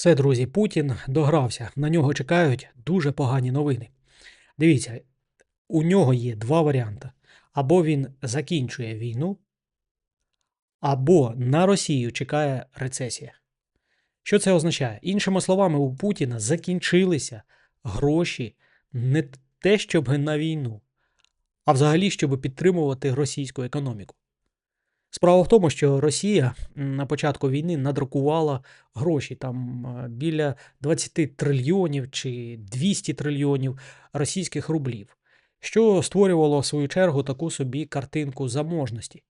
Все, друзі, Путін догрався. На нього чекають дуже погані новини. Дивіться, у нього є два варіанти: або він закінчує війну, або на Росію чекає рецесія. Що це означає? Іншими словами, у Путіна закінчилися гроші не те, щоб на війну, а взагалі, щоб підтримувати російську економіку. Справа в тому, що Росія на початку війни надрукувала гроші там е, біля 20 трильйонів чи 200 трильйонів російських рублів, що створювало в свою чергу таку собі картинку заможності.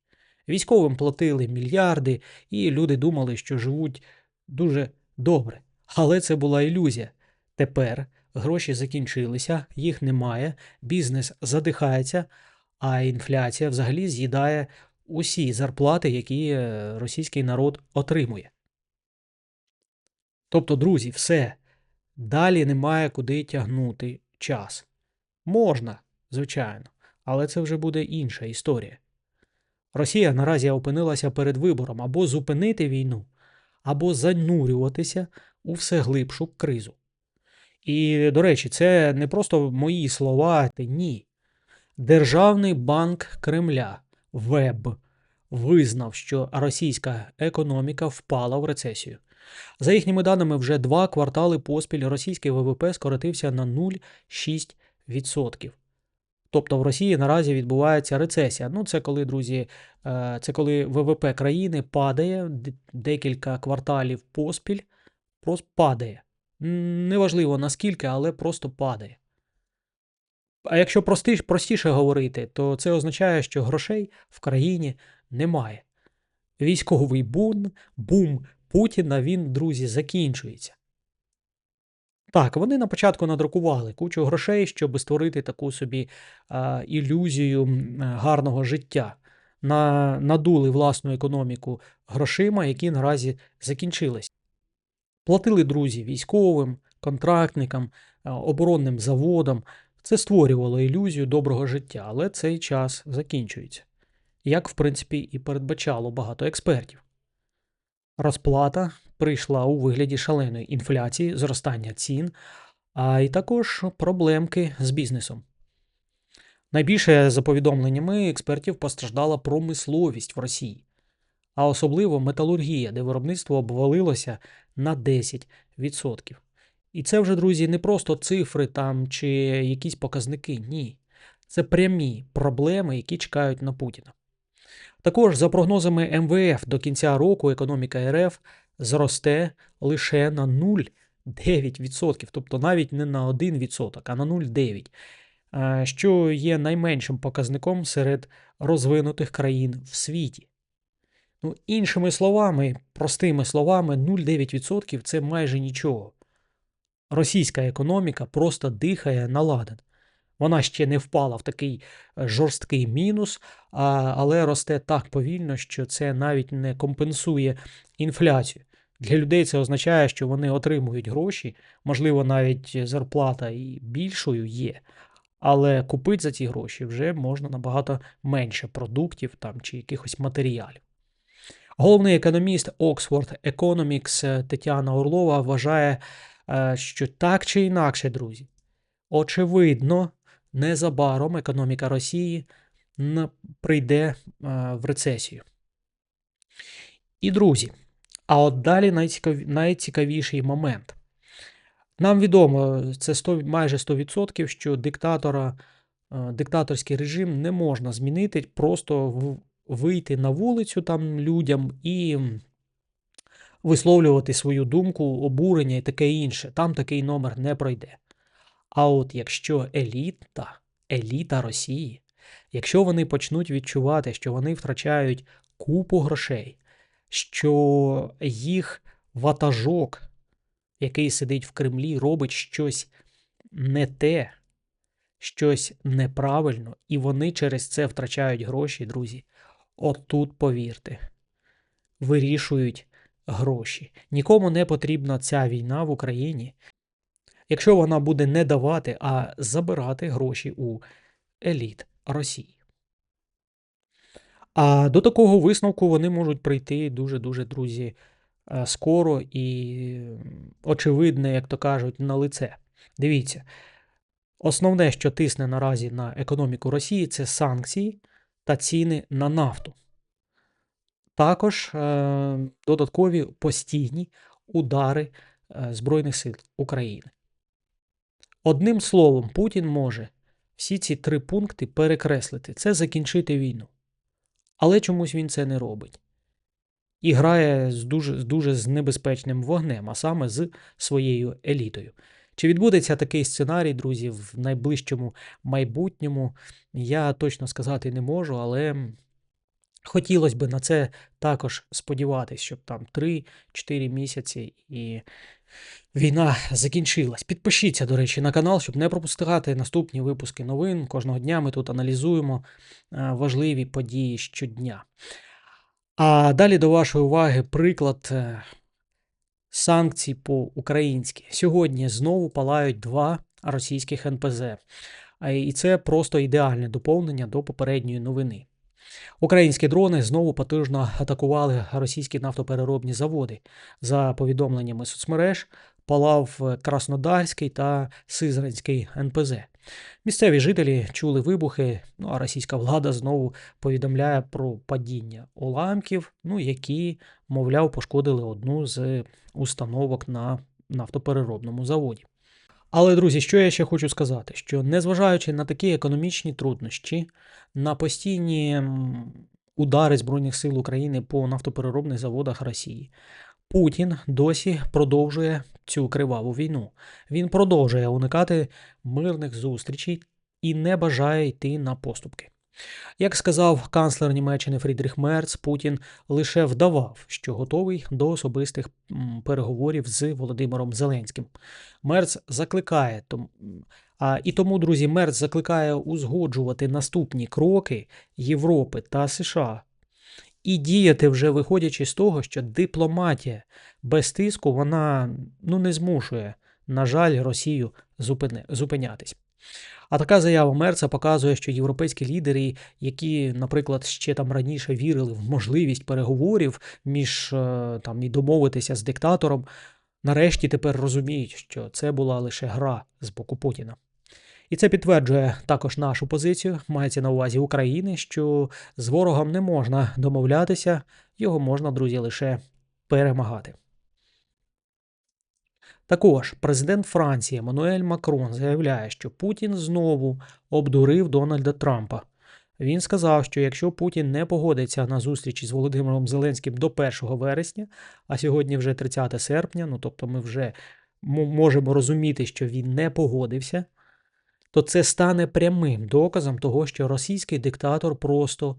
Військовим платили мільярди, і люди думали, що живуть дуже добре. Але це була ілюзія. Тепер гроші закінчилися, їх немає, бізнес задихається, а інфляція взагалі з'їдає усі зарплати, які е, російський народ отримує. Тобто, друзі, все. Далі немає куди тягнути час. Можна, звичайно, але це вже буде інша історія. Росія наразі опинилася перед вибором або зупинити війну, або занурюватися у все глибшу кризу. І, до речі, це не просто мої слова, ні. Державний банк Кремля ВЕБ визнав, що російська економіка впала в рецесію. За їхніми даними, вже два квартали поспіль російський ВВП скоротився на 0,6%. Тобто в Росії наразі відбувається рецесія. Ну, це коли, друзі, е, це коли ВВП країни падає декілька кварталів поспіль, просто падає. Неважливо наскільки, але просто падає. А якщо простіше говорити, то це означає, що грошей в країні немає. Військовий бум, бум Путіна, він, друзі, закінчується. Так, вони на початку надрукували кучу грошей, щоб створити таку собі а, ілюзію гарного життя. На, надули власну економіку грошима, які наразі закінчились. Платили друзі військовим, контрактникам, оборонним заводам. Це створювало ілюзію доброго життя, але цей час закінчується. Як, в принципі, і передбачало багато експертів. Розплата прийшла у вигляді шаленої інфляції, зростання цін, а й також проблемки з бізнесом. Найбільше, за повідомленнями експертів, постраждала промисловість в Росії, а особливо металургія, де виробництво обвалилося на 10%. І це вже, друзі, не просто цифри там чи якісь показники. Ні. Це прямі проблеми, які чекають на Путіна. Також, за прогнозами МВФ, до кінця року економіка РФ зросте лише на 0,9%, тобто навіть не на 1%, а на 0,9%, е, що є найменшим показником серед розвинутих країн в світі. Ну, іншими словами, простими словами, 0,9% це майже нічого. Російська економіка просто дихає на ладан. Вона ще не впала в такий е, жорсткий мінус, але росте так повільно, що це навіть не компенсує інфляцію. Для людей це означає, що вони отримують гроші, можливо, навіть зарплата і більшою є, але купити за ці гроші вже можна набагато менше продуктів там, чи якихось матеріалів. Головний економіст Oxford Economics е, Тетяна Орлова вважає, е, що так чи інакше, друзі, очевидно, незабаром економіка Росії прийде е, в рецесію. І друзі, а от далі найцікаві- найцікавіший момент. Нам відомо, це 100, майже 100%, що диктатора, е, диктаторський режим не можна змінити, просто вийти на вулицю там людям і висловлювати свою думку, обурення і таке інше. Там такий номер не пройде. А от якщо еліта, еліта Росії, якщо вони почнуть відчувати, що вони втрачають купу грошей, що їх ватажок, який сидить в Кремлі, робить щось не те, щось неправильно, і вони через це втрачають гроші, друзі. От тут, повірте, вирішують гроші. Нікому не потрібна ця війна в Україні, якщо вона буде не давати, а забирати гроші у еліт Росії. А до такого висновку вони можуть прийти дуже-дуже, друзі, е, скоро і очевидне, як то кажуть, на лице. Дивіться, основне, що тисне наразі на економіку Росії, це санкції та ціни на нафту. Також е, додаткові постійні удари е, Збройних сил України. Одним словом, Путін може всі ці три пункти перекреслити. Це закінчити війну. Але чомусь він це не робить. І грає з дуже, з дуже з небезпечним вогнем, а саме з своєю елітою. Чи відбудеться такий сценарій, друзі, в найближчому майбутньому, я точно сказати не можу, але хотілося б на це також сподіватися, щоб там 3-4 місяці і війна закінчилась. Підпишіться, до речі, на канал, щоб не пропускати наступні випуски новин. Кожного дня ми тут аналізуємо е, важливі події щодня. А далі до вашої уваги приклад е, санкцій по-українськи. Сьогодні знову палають два російських НПЗ. І це просто ідеальне доповнення до попередньої новини. Українські дрони знову потужно атакували російські нафтопереробні заводи. За повідомленнями соцмереж, палав Краснодарський та Сизранський НПЗ. Місцеві жителі чули вибухи, ну а російська влада знову повідомляє про падіння уламків, ну які, мовляв, пошкодили одну з установок на нафтопереробному заводі. Але, друзі, що я ще хочу сказати: що незважаючи на такі економічні труднощі, на постійні удари Збройних сил України по нафтопереробних заводах Росії, Путін досі продовжує цю криваву війну. Він продовжує уникати мирних зустрічей і не бажає йти на поступки. Як сказав канцлер Німеччини Фрідріх Мерц, Путін лише вдавав, що готовий до особистих переговорів з Володимиром Зеленським. Мерц закликає а, і тому, друзі, Мерц закликає узгоджувати наступні кроки Європи та США і діяти вже виходячи з того, що дипломатія без тиску вона ну, не змушує, на жаль, Росію зупини- зупинятись. А така заява Мерца показує, що європейські лідери, які, наприклад, ще там раніше вірили в можливість переговорів між е, там і домовитися з диктатором, нарешті тепер розуміють, що це була лише гра з боку Путіна. І це підтверджує також нашу позицію, мається на увазі України, що з ворогом не можна домовлятися, його можна, друзі, лише перемагати. Також президент Франції Еммануель Макрон заявляє, що Путін знову обдурив Дональда Трампа. Він сказав, що якщо Путін не погодиться на зустрічі з Володимиром Зеленським до 1 вересня, а сьогодні вже 30 серпня, ну тобто ми вже можемо розуміти, що він не погодився, то це стане прямим доказом того, що російський диктатор просто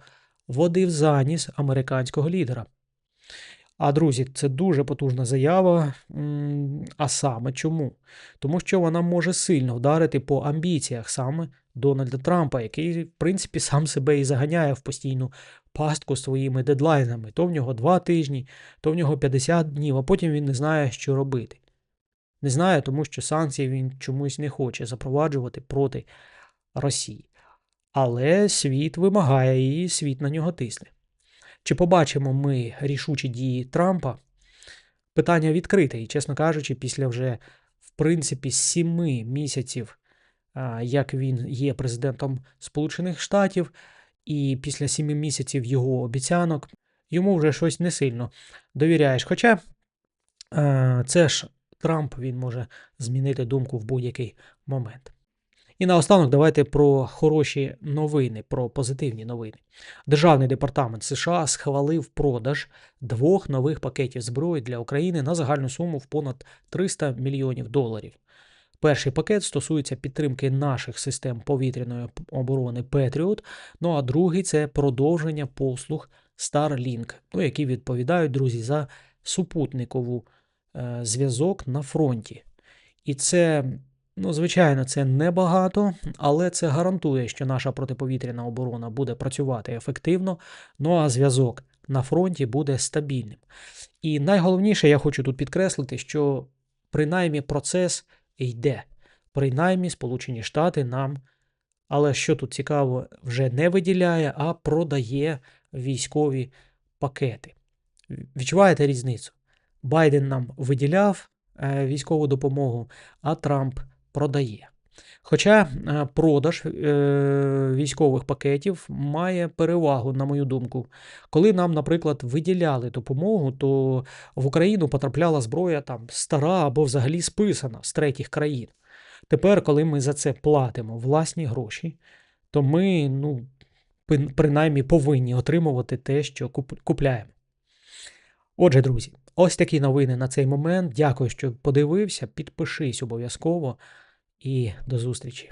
водив за ніс американського лідера. А друзі, це дуже потужна заява. А саме чому? Тому що вона може сильно вдарити по амбіціях саме Дональда Трампа, який, в принципі, сам себе і заганяє в постійну пастку своїми дедлайнами. То в нього два тижні, то в нього 50 днів, а потім він не знає, що робити. Не знає, тому що санкції він чомусь не хоче запроваджувати проти Росії. Але світ вимагає і світ на нього тисне. Чи побачимо ми рішучі дії Трампа? Питання відкрите, і, чесно кажучи, після вже, в принципі, сіми місяців, як він є президентом Сполучених Штатів, і після сіми місяців його обіцянок, йому вже щось не сильно довіряєш. Хоча це ж Трамп, він може змінити думку в будь-який момент. І наостанок давайте про хороші новини, про позитивні новини. Державний департамент США схвалив продаж двох нових пакетів зброї для України на загальну суму в понад 300 мільйонів доларів. Перший пакет стосується підтримки наших систем повітряної оборони Patriot, ну а другий це продовження послуг Starlink, ну, які відповідають, друзі, за супутникову е, зв'язок на фронті. І це, ну, звичайно, це небагато, але це гарантує, що наша протиповітряна оборона буде працювати ефективно, ну а зв'язок на фронті буде стабільним. І найголовніше, я хочу тут підкреслити, що принаймні процес йде. Принаймні, Сполучені Штати нам, але що тут цікаво, вже не виділяє, а продає військові пакети. Відчуваєте різницю? Байден нам виділяв е, військову допомогу, а Трамп продає. Хоча е, продаж е, військових пакетів має перевагу, на мою думку. Коли нам, наприклад, виділяли допомогу, то в Україну потрапляла зброя там стара або взагалі списана з третіх країн. Тепер, коли ми за це платимо власні гроші, то ми, ну, принаймні повинні отримувати те, що купляємо. Отже, друзі, ось такі новини на цей момент. Дякую, що подивився. Підпишись обов'язково і до зустрічі.